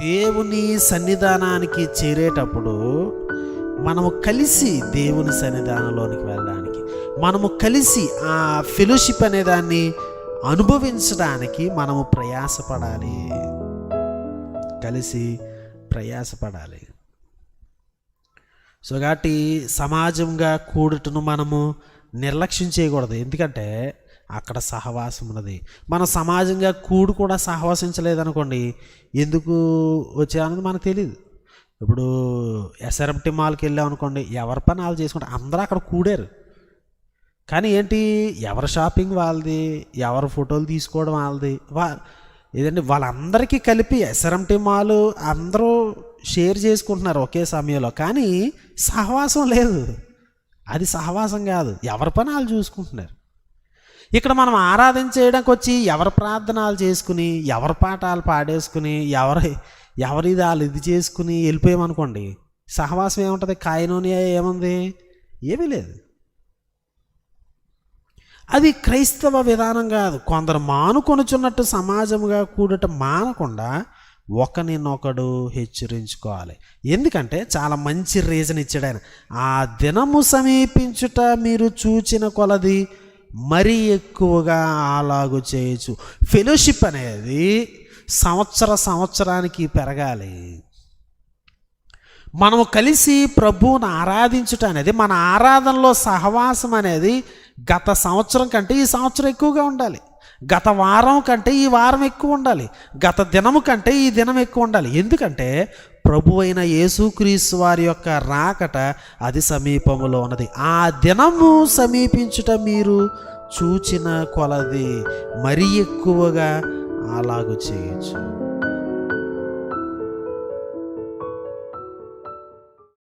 దేవుని సన్నిధానానికి చేరేటప్పుడు మనము కలిసి దేవుని సన్నిధానంలోనికి వెళ్ళడానికి మనము కలిసి ఆ ఫెలోషిప్ అనే దాన్ని అనుభవించడానికి మనము ప్రయాసపడాలి. కలిసి ప్రయాసపడాలి. సో కాబట్టి సమాజంగా కూడుటను మనము నిర్లక్ష్యం చేయకూడదు. ఎందుకంటే అక్కడ సహవాసం ఉన్నది. మనం సమాజంగా కూడు కూడా సహవాసించలేదనుకోండి ఎందుకు వచ్చామనేది మనకు తెలియదు ఇప్పుడు ఎస్ఆర్ఎంటీ మాల్కి వెళ్ళాం అనుకోండి ఎవరి పని వాళ్ళు చేసుకుంటే అందరూ అక్కడ కూడారు. కానీ ఏంటి ఎవరి షాపింగ్ వాళ్ళది ఎవరి ఫోటోలు తీసుకోవడం వాళ్ళది వా ఏదంటే వాళ్ళందరికీ కలిపి ఎస్ఆర్ఎంటీ మాల్ అందరూ షేర్ చేసుకుంటున్నారు ఒకే సమయంలో. కానీ సహవాసం లేదు. అది సహవాసం కాదు. ఎవరి పని వాళ్ళు చూసుకుంటున్నారు. ఇక్కడ మనం ఆరాధన చేయడానికి వచ్చి ఎవరి ప్రార్థనలు చేసుకుని ఎవరి పాఠాలు పాడేసుకుని ఎవరి ఎవరిది వాళ్ళు ఇది చేసుకుని వెళ్ళిపోయామనుకోండి సహవాసం ఏముంటుంది? కాయనోనియా ఏముంది? ఏమీ లేదు. అది క్రైస్తవ విధానం కాదు. కొందరు మానుకొనుచున్నట్టు సమాజముగా కూడట మానకుండా ఒకనినొకడు హెచ్చరించుకోవాలి. ఎందుకంటే చాలా మంచి రీజన్ ఇచ్చాడు ఆయన. ఆ దినము సమీపించుట మీరు చూచిన కొలది మరీ ఎక్కువగా అలాగు చేయొచ్చు ఫెలోషిప్ అనేది సంవత్సర సంవత్సరానికి పెరగాలి. మనము కలిసి ప్రభువును ఆరాధించుట అనేది మన ఆరాధనలో సహవాసం అనేది గత సంవత్సరం కంటే ఈ సంవత్సరం ఎక్కువగా ఉండాలి. గత వారం కంటే ఈ వారం ఎక్కువ ఉండాలి. గత దినము కంటే ఈ దినం ఎక్కువ ఉండాలి. ఎందుకంటే ప్రభు అయిన యేసుక్రీస్తు వారి యొక్క రాకట అది సమీపములో ఉన్నది. ఆ దినము సమీపించుట మీరు చూచిన కొలది మరీ ఎక్కువగా అలాగూ చేయొచ్చు.